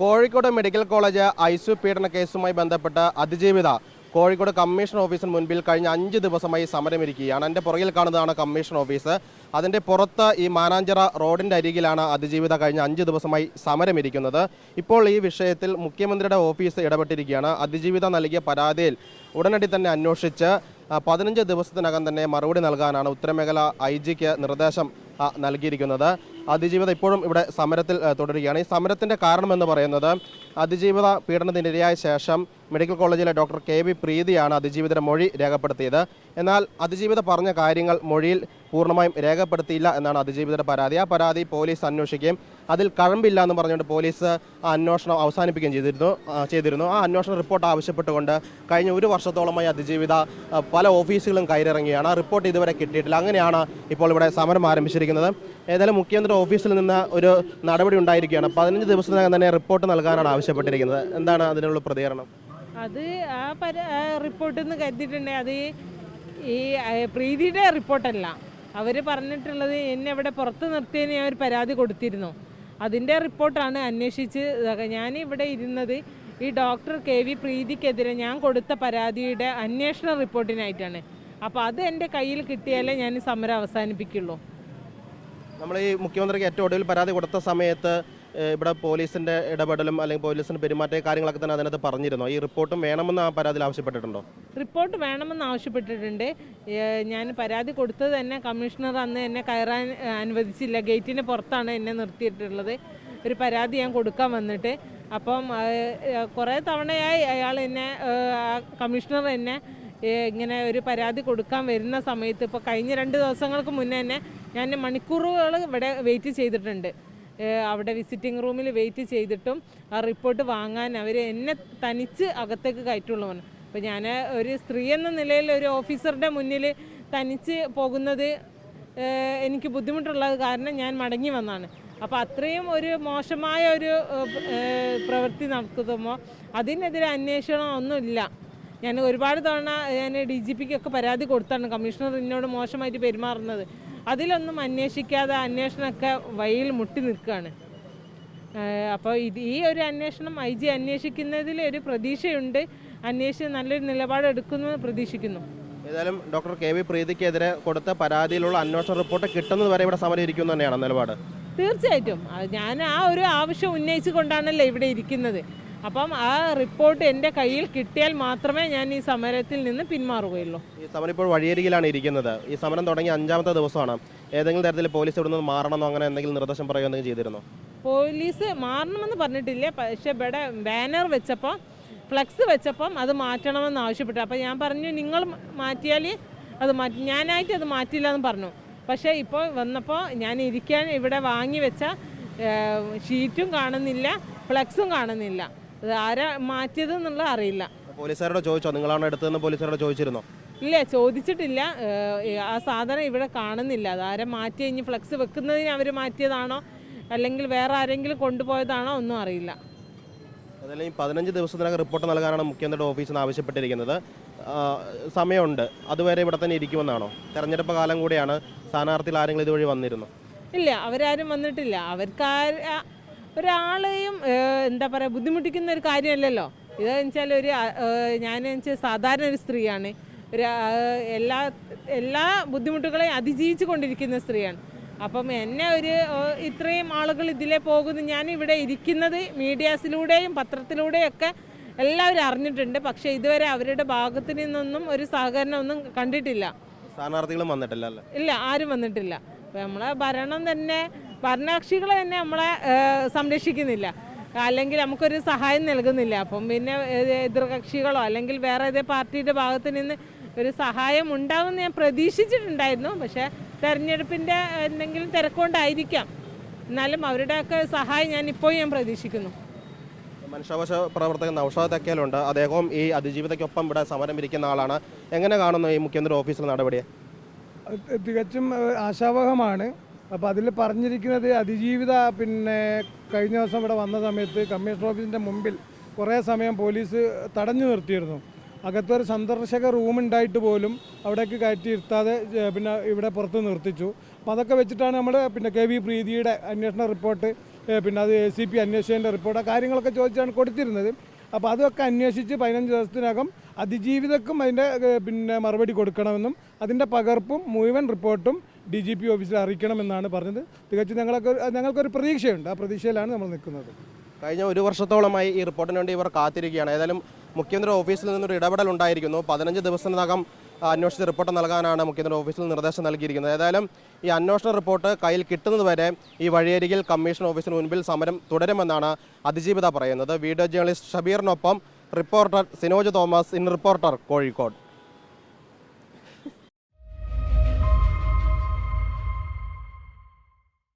Kozhikode medical college ഐസു പീഡന കേസുമായി ബന്ധപ്പെട്ട് അതിജീവിത കോഴിക്കോട് കമ്മീഷൻ ഓഫീസിന് മുൻപിൽ കഴിഞ്ഞ അഞ്ച് ദിവസമായി സമരമിരിക്കുകയാണ്. എന്റെ പുറകിൽ കാണുന്നതാണ് കമ്മീഷൻ ഓഫീസ്. അതിന്റെ പുറത്ത് ഈ മാനാഞ്ചിറ റോഡിന്റെ അരികിലാണ് അതിജീവിത കഴിഞ്ഞ അഞ്ച് ദിവസമായി സമരമിരിക്കുന്നത്. ഇപ്പോൾ ഈ വിഷയത്തിൽ മുഖ്യമന്ത്രിയുടെ ഓഫീസ് ഇടപെട്ടിരിക്കുകയാണ്. അതിജീവിത നൽകിയ പരാതിയിൽ ഉടനടി തന്നെ അന്വേഷിച്ച് പതിനഞ്ച് ദിവസത്തിനകം തന്നെ മറുപടി നൽകാനാണ് ഉത്തരമേഖല ഐ ജിക്ക് നിർദ്ദേശം നൽകിയിരിക്കുന്നത്. അതിജീവിത ഇപ്പോഴും ഇവിടെ സമരത്തിൽ തുടരുകയാണ്. ഈ സമരത്തിന്റെ കാരണമെന്ന് പറയുന്നത് അതിജീവിത പീഡനത്തിനിരയായ ശേഷം മെഡിക്കൽ കോളേജിലെ ഡോക്ടർ കെ വി പ്രീതിയാണ് അതിജീവിതയുടെ മൊഴി രേഖപ്പെടുത്തിയത്. എന്നാൽ അതിജീവിത പറഞ്ഞ കാര്യങ്ങൾ മൊഴിയിൽ പൂർണമായും രേഖപ്പെടുത്തിയില്ല എന്നാണ് അതിജീവിതയുടെ പരാതി. ആ പരാതി പോലീസ് അന്വേഷിക്കുകയും അതിൽ കഴമ്പില്ല എന്ന് പറഞ്ഞുകൊണ്ട് പോലീസ് ആ അന്വേഷണം അവസാനിപ്പിക്കുകയും ചെയ്തിരുന്നു ചെയ്തിരുന്നു. ആ അന്വേഷണ റിപ്പോർട്ട് ആവശ്യപ്പെട്ടുകൊണ്ട് കഴിഞ്ഞ ഒരു വർഷത്തോളമായി അതിജീവിത പല ഓഫീസുകളും കയറിറങ്ങിയാണ് ആ റിപ്പോർട്ട് ഇതുവരെ കിട്ടിയിട്ടില്ല. അങ്ങനെയാണ് ഇപ്പോൾ ഇവിടെ സമരം ആരംഭിച്ചിരിക്കുന്നത്. ഏതായാലും മുഖ്യമന്ത്രി ഓഫീസിൽ നിന്ന് ഒരു നടപടി ഉണ്ടായിരിക്കുകയാണ്. പതിനഞ്ച് ദിവസത്തിനകം തന്നെ റിപ്പോർട്ട് നൽകാനാണ് ആവശ്യപ്പെട്ടിരിക്കുന്നത്. എന്താണ് അതിനുള്ള പ്രതികരണം? അത് ആ പര റിപ്പോർട്ട് എന്ന് കരുതിയിട്ടുണ്ടെങ്കിൽ അത് ഈ പ്രീതിയുടെ റിപ്പോർട്ടല്ല അവർ പറഞ്ഞിട്ടുള്ളത് എന്നെ ഇവിടെ പുറത്ത് നിർത്തിയതിന് ഞാൻ ഒരു പരാതി കൊടുത്തിരുന്നു. അതിന്റെ റിപ്പോർട്ടാണ് അന്വേഷിച്ച്. ഞാൻ ഇവിടെ ഇരുന്നത് ഈ ഡോക്ടർ കെ വി പ്രീതിക്കെതിരെ ഞാൻ കൊടുത്ത പരാതിയുടെ അന്വേഷണ റിപ്പോർട്ടിനായിട്ടാണ് അപ്പോൾ അത് എന്റെ കയ്യിൽ കിട്ടിയാലേ ഞാൻ സമരം അവസാനിപ്പിക്കുള്ളൂ. നമ്മൾ ഈ മുഖ്യമന്ത്രിക്ക് ഏറ്റവും ഒടുവിൽ പരാതി കൊടുത്ത സമയത്ത് ഇവിടെ പോലീസിന്റെ ഇടപെടലും അല്ലെങ്കിൽ പോലീസിന്റെ പെരുമാറ്റ കാര്യങ്ങളൊക്കെ തന്നെ അതിനകത്ത് പറഞ്ഞിരുന്നോ? ഈ റിപ്പോർട്ടും വേണമെന്ന് ആ പരാതിയിൽ ആവശ്യപ്പെട്ടിട്ടുണ്ടോ? റിപ്പോർട്ട് വേണമെന്ന് ആവശ്യപ്പെട്ടിട്ടുണ്ട്. ഞാൻ പരാതി കൊടുത്തത് തന്നെ കമ്മീഷണർ അന്ന് എന്നെ കയറാൻ അനുവദിച്ചില്ല. ഗേറ്റിന് പുറത്താണ് എന്നെ നിർത്തിയിട്ടുള്ളത്. ഒരു പരാതി ഞാൻ കൊടുക്കാൻ വന്നിട്ട്. അപ്പം കുറേ തവണയായി അയാൾ എന്നെ കമ്മീഷണർ എന്നെ ഇങ്ങനെ ഒരു പരാതി കൊടുക്കാൻ വരുന്ന സമയത്ത് ഇപ്പോൾ കഴിഞ്ഞ രണ്ട് ദിവസങ്ങൾക്ക് മുന്നേ തന്നെ ഞാൻ മണിക്കൂറുകൾ ഇവിടെ വെയിറ്റ് ചെയ്തിട്ടുണ്ട്. അവിടെ വിസിറ്റിംഗ് റൂമിൽ വെയിറ്റ് ചെയ്തിട്ടും ആ റിപ്പോർട്ട് വാങ്ങാൻ അവർ എന്നെ തനിച്ച് അകത്തേക്ക് കയറ്റുള്ളൂ പറഞ്ഞു അപ്പോൾ ഞാൻ ഒരു സ്ത്രീ എന്ന നിലയിൽ ഒരു ഓഫീസറുടെ മുന്നിൽ തനിച്ച് പോകുന്നത് എനിക്ക് ബുദ്ധിമുട്ടുള്ളത് കാരണം ഞാൻ മടങ്ങി വന്നാണ്. അപ്പോൾ അത്രയും ഒരു മോശമായ ഒരു പ്രവൃത്തി നടക്കുമ്പോൾ അതിനെതിരെ അന്വേഷണം ഒന്നുമില്ല ഞാൻ ഒരുപാട് തവണ ഞാൻ ഡി ജി പിക്കൊക്കെ പരാതി കൊടുത്താണ്. കമ്മീഷണർ എന്നോട് മോശമായിട്ട് പെരുമാറുന്നത്. അതിലൊന്നും അന്വേഷിക്കാതെ അന്വേഷണമൊക്കെ വഴിയിൽ മുട്ടി നിൽക്കുകയാണ്. അപ്പോൾ ഇത് ഈ ഒരു അന്വേഷണം ഐ ജി അന്വേഷിക്കുന്നതിൽ ഒരു പ്രതീക്ഷയുണ്ട്. അന്വേഷിച്ച് നല്ലൊരു നിലപാട് എടുക്കുമെന്ന് പ്രതീക്ഷിക്കുന്നു. ഏതായാലും ഡോക്ടർ കെ വി പ്രീതിക്കെതിരെ കൊടുത്ത പരാതിയിലുള്ള അന്വേഷണ റിപ്പോർട്ട് കിട്ടുന്നത് വരെ ഇവിടെ സമരം ഇരിക്കും തന്നെയാണ് നിലപാട്. തീർച്ചയായിട്ടും. ഞാൻ ആ ഒരു ആവശ്യം ഉന്നയിച്ചുകൊണ്ടാണല്ലോ ഇവിടെ ഇരിക്കുന്നത്. അപ്പം ആ റിപ്പോർട്ട് എന്റെ കയ്യിൽ കിട്ടിയാൽ മാത്രമേ ഞാൻ ഈ സമരത്തിൽ നിന്ന് പിന്മാറുകയുള്ളൂ. ഈ സമരം ഇപ്പോൾ വഴിയരികിലാണ് ഇരിക്കുന്നത്. ഈ സമരം തുടങ്ങി അഞ്ചാമത്തെ ദിവസമാണ്. ഏതെങ്കിലും തരത്തിൽ പോലീസ് ഇവിടെ നിന്ന് മാറണമെന്നോ അങ്ങനെ എന്തെങ്കിലും നിർദ്ദേശം പറയുകയോ എന്തെങ്കിലും ചെയ്തിരുന്നോ? പോലീസ് മാറണമെന്ന് പറഞ്ഞിട്ടില്ല. പക്ഷേ ഇവിടെ ബാനർ വെച്ചപ്പോൾ ഫ്ലക്സ് വെച്ചപ്പം അത് മാറ്റണമെന്ന് ആവശ്യപ്പെട്ടു. അപ്പോൾ ഞാൻ പറഞ്ഞു നിങ്ങൾ മാറ്റിയാൽ അത് മാറ്റി ഞാനായിട്ട് അത് മാറ്റില്ല എന്ന് പറഞ്ഞു. പക്ഷേ ഇപ്പോൾ വന്നപ്പോൾ ഞാൻ ഇരിക്കാൻ ഇവിടെ വാങ്ങി വെച്ച ഷീറ്റും കാണുന്നില്ല ഫ്ലക്സും കാണുന്നില്ല. അത് ആരാ മാറ്റിയത് എന്നുള്ളത് അറിയില്ല പോലീസുകാരോട് ചോദിച്ചോ? നിങ്ങളാണോ എടുത്തതെന്ന് പോലീസുകാരോട് ചോദിച്ചിരുന്നോ? ഇല്ല ചോദിച്ചിട്ടില്ല. ഏഹ്, ആ സാധനം ഇവിടെ കാണുന്നില്ല. അത് ആരെ മാറ്റി കഴിഞ്ഞ് ഫ്ലക്സ് വെക്കുന്നതിന് അവർ മാറ്റിയതാണോ? അല്ലെങ്കിൽ വേറെ ആരെങ്കിലും കൊണ്ടുപോയതാണോ? ഒന്നും അറിയില്ല. അതല്ലെങ്കിൽ പതിനഞ്ച് ദിവസത്തിനകം റിപ്പോർട്ട് നൽകാനാണ് മുഖ്യമന്ത്രിയുടെ ഓഫീസിൽ നിന്ന് ആവശ്യപ്പെട്ടിരിക്കുന്നത്. ആ, സമയമുണ്ട്. അതുവരെ ഇവിടെ തന്നെ ഇരിക്കുമെന്നാണോ? തെരഞ്ഞെടുപ്പ് കാലം കൂടിയാണ് സ്ഥാനാർത്ഥികൾ ആരെങ്കിലും ഇതുവഴി വന്നിരുന്നു? ഇല്ല അവരാരും വന്നിട്ടില്ല. അവർക്ക് ആ- ഒരാളെയും എന്താ പറയുക ബുദ്ധിമുട്ടിക്കുന്ന ഒരു കാര്യമല്ലല്ലോ. ഇതെന്ന് വെച്ചാൽ ഒരു ഞാൻ വെച്ചാൽ സാധാരണ ഒരു സ്ത്രീയാണ്. ഒരു എല്ലാ എല്ലാ ബുദ്ധിമുട്ടുകളെയും അതിജീവിച്ചു കൊണ്ടിരിക്കുന്ന സ്ത്രീയാണ്. അപ്പം എന്നെ ഒരു ഇത്രയും ആളുകൾ ഇതിലെ പോകുന്നു. ഞാൻ ഇവിടെ ഇരിക്കുന്നത് മീഡിയാസിലൂടെയും പത്രത്തിലൂടെയും ഒക്കെ എല്ലാവരും അറിഞ്ഞിട്ടുണ്ട്. പക്ഷേ ഇതുവരെ അവരുടെ ഭാഗത്തു നിന്നൊന്നും ഒരു സഹകരണം ഒന്നും കണ്ടിട്ടില്ല. സ്ഥാനാർത്ഥികളും വന്നിട്ടില്ല ഇല്ല ആരും വന്നിട്ടില്ല. അപ്പം നമ്മളെ ഭരണം തന്നെ ഭരണകക്ഷികൾ തന്നെ നമ്മളെ സംരക്ഷിക്കുന്നില്ല. അല്ലെങ്കിൽ നമുക്കൊരു സഹായം നൽകുന്നില്ല. അപ്പം പിന്നെ എതിർകക്ഷികളോ അല്ലെങ്കിൽ വേറെ ഏതേ പാർട്ടിയുടെ ഭാഗത്ത് നിന്ന് ഒരു സഹായം ഉണ്ടാവുമെന്ന് ഞാൻ പ്രതീക്ഷിച്ചിട്ടുണ്ടായിരുന്നു. പക്ഷേ തെരഞ്ഞെടുപ്പിന്റെ എന്തെങ്കിലും തിരക്കൊണ്ടായിരിക്കാം. എന്നാലും അവരുടെയൊക്കെ സഹായം ഞാൻ ഇപ്പോഴും ഞാൻ പ്രതീക്ഷിക്കുന്നു. മനുഷ്യാവകാശ പ്രവർത്തകൻ നൌഷാദ് തക്കേലുണ്ട്. അദ്ദേഹവും ഈ അതിജീവിതയ്ക്കൊപ്പം ഇവിടെ സമരം ഇരിക്കുന്ന ആളാണ്. എങ്ങനെ കാണുന്നു ഈ മുഖ്യമന്ത്രി ഓഫീസിലെ നടപടിയെ? തികച്ചും ആശാവഹമാണ്. അപ്പോൾ അതിൽ പറഞ്ഞിരിക്കുന്നത് അതിജീവിത പിന്നെ കഴിഞ്ഞ ദിവസം ഇവിടെ വന്ന സമയത്ത് കമ്മീഷണർ ഓഫീസിന്റെ മുമ്പിൽ കുറേ സമയം പോലീസ് തടഞ്ഞു നിർത്തിയിരുന്നു. അകത്തൊരു സന്ദർശക റൂം ഉണ്ടായിട്ട് പോലും അവിടേക്ക് കയറ്റി ഇരുത്താതെ പിന്നെ ഇവിടെ പുറത്ത് നിർത്തിച്ചു. അപ്പോൾ അതൊക്കെ വെച്ചിട്ടാണ് നമ്മൾ പിന്നെ കെ വി പ്രീതിയുടെ അന്വേഷണ റിപ്പോർട്ട് പിന്നെ അത് എ സി പി അന്വേഷിച്ചതിന്റെ റിപ്പോർട്ട് കാര്യങ്ങളൊക്കെ ചോദിച്ചാണ് കൊടുത്തിരുന്നത്. അപ്പോൾ അതൊക്കെ അന്വേഷിച്ച് പതിനഞ്ച് ദിവസത്തിനകം അതിജീവിതക്കും അതിന്റെ പിന്നെ മറുപടി കൊടുക്കണമെന്നും അതിന്റെ പകർപ്പും മുഴുവൻ റിപ്പോർട്ടും ഡി ജി പി ഓഫീസിൽ അറിയിക്കണമെന്നാണ് പറഞ്ഞത്. തികച്ചും ഞങ്ങൾക്ക് ഞങ്ങൾക്കൊരു പ്രതീക്ഷയുണ്ട്. ആ പ്രതീക്ഷയിലാണ് നമ്മൾ നിൽക്കുന്നത്. കഴിഞ്ഞ ഒരു വർഷത്തോളമായി ഈ റിപ്പോർട്ടിന് വേണ്ടി ഇവർ കാത്തിരിക്കുകയാണ്. ഏതായാലും മുഖ്യമന്ത്രി ഓഫീസിൽ നിന്നൊരു ഇടപെടൽ ഉണ്ടായിരിക്കുന്നു. പതിനഞ്ച് ദിവസത്തിനകം അന്വേഷിച്ച് റിപ്പോർട്ട് നൽകാനാണ് മുഖ്യമന്ത്രി ഓഫീസിൽ നിർദ്ദേശം നൽകിയിരിക്കുന്നത്. ഏതായാലും ഈ അന്വേഷണ റിപ്പോർട്ട് കയ്യിൽ കിട്ടുന്നതുവരെ ഈ വഴിയരികിൽ കമ്മീഷൻ ഓഫീസിന് മുൻപിൽ സമരം തുടരുമെന്നാണ് അതിജീവിത പറയുന്നത്. Video journalist ഷബീറിനൊപ്പം reporter Sinoj Thomas in reporter Kozhikode.